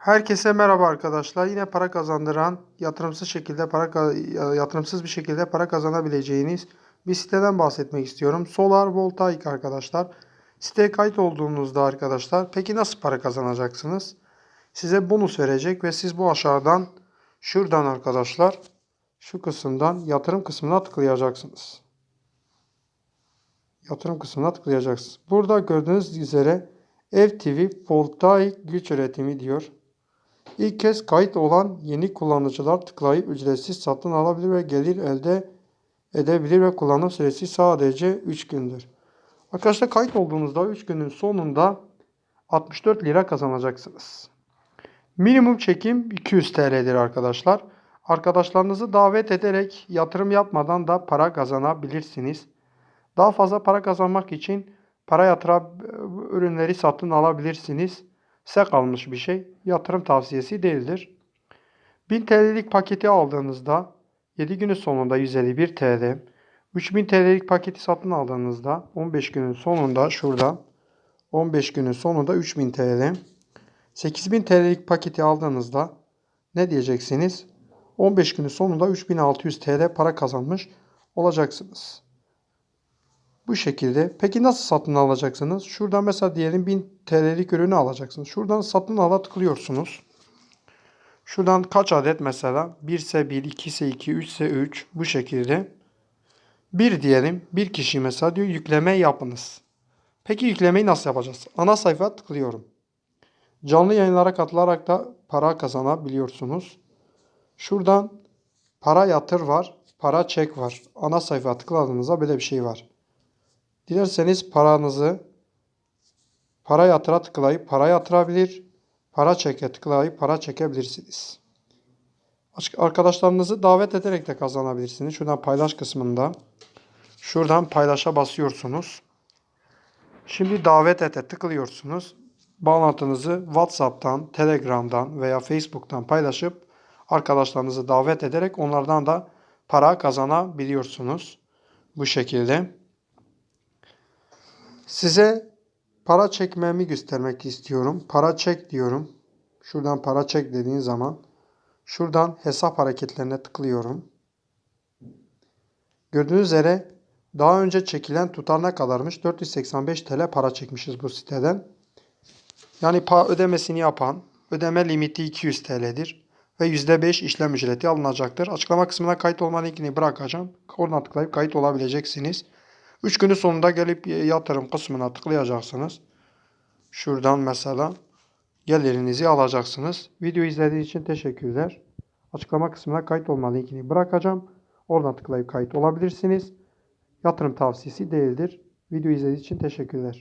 Herkese merhaba arkadaşlar. Yine para kazandıran, yatırımsız şekilde para yatırımsız bir şekilde para kazanabileceğiniz bir siteden bahsetmek istiyorum. Solar Voltaik arkadaşlar. Siteye kayıt olduğunuzda arkadaşlar, peki nasıl para kazanacaksınız? Size bonus verecek ve siz bu aşağıdan şuradan arkadaşlar şu kısımdan yatırım kısmına tıklayacaksınız. Yatırım kısmına tıklayacaksınız. Burada gördüğünüz üzere Ev TV voltaik güç üretimi diyor. İlk kez kayıt olan yeni kullanıcılar tıklayıp ücretsiz satın alabilir ve gelir elde edebilir ve kullanım süresi sadece 3 gündür. Arkadaşlar kayıt olduğunuzda 3 günün sonunda 64 lira kazanacaksınız. Minimum çekim 200 TL'dir arkadaşlar. Arkadaşlarınızı davet ederek yatırım yapmadan da para kazanabilirsiniz. Daha fazla para kazanmak için para yatıra ürünleri satın alabilirsiniz. Size kalmış bir şey. Yatırım tavsiyesi değildir. 1000 TL'lik paketi aldığınızda 7 günün sonunda 151 TL, 3000 TL'lik paketi satın aldığınızda 15 günün sonunda şurada 15 günün sonunda 3000 TL, 8000 TL'lik paketi aldığınızda ne diyeceksiniz? 15 günün sonunda 3600 TL para kazanmış olacaksınız. Bu şekilde. Peki nasıl satın alacaksınız? Şuradan mesela diyelim 1000 TL'lik ürünü alacaksınız. Şuradan satın ala tıklıyorsunuz. Şuradan kaç adet mesela? 1 ise 1, 2 ise 2, 3 ise 3 bu şekilde. 1 diyelim. Bir kişi mesela diyor yükleme yapınız. Peki yüklemeyi nasıl yapacağız? Ana sayfa tıklıyorum. Canlı yayınlara katılarak da para kazanabiliyorsunuz. Şuradan para yatır var, para çek var. Ana sayfa tıkladığınızda böyle bir şey var. Dilerseniz paranızı para yatıra tıklayıp para yatırabilir, para çeke tıklayıp para çekebilirsiniz. Arkadaşlarınızı davet ederek de kazanabilirsiniz. Şuradan paylaş kısmında şuradan paylaşa basıyorsunuz. Şimdi davet ete tıklıyorsunuz. Bağlantınızı WhatsApp'tan, Telegram'dan veya Facebook'tan paylaşıp arkadaşlarınızı davet ederek onlardan da para kazanabiliyorsunuz. Bu şekilde. Size para çekmemi göstermek istiyorum. Para çek diyorum. Şuradan para çek dediğin zaman şuradan hesap hareketlerine tıklıyorum. Gördüğünüz üzere daha önce çekilen tutar ne kadarmış? 485 TL para çekmişiz bu siteden. Yani ödemesini yapan ödeme limiti 200 TL'dir ve %5 işlem ücreti alınacaktır. Açıklama kısmına kayıt olma linkini bırakacağım. Oradan tıklayıp kayıt olabileceksiniz. 3 günün sonunda gelip yatırım kısmına tıklayacaksınız. Şuradan mesela gelirinizi alacaksınız. Video izlediğiniz için teşekkürler. Açıklama kısmına kayıt olma linkini bırakacağım. Oradan tıklayıp kayıt olabilirsiniz. Yatırım tavsiyesi değildir. Video izlediğiniz için teşekkürler.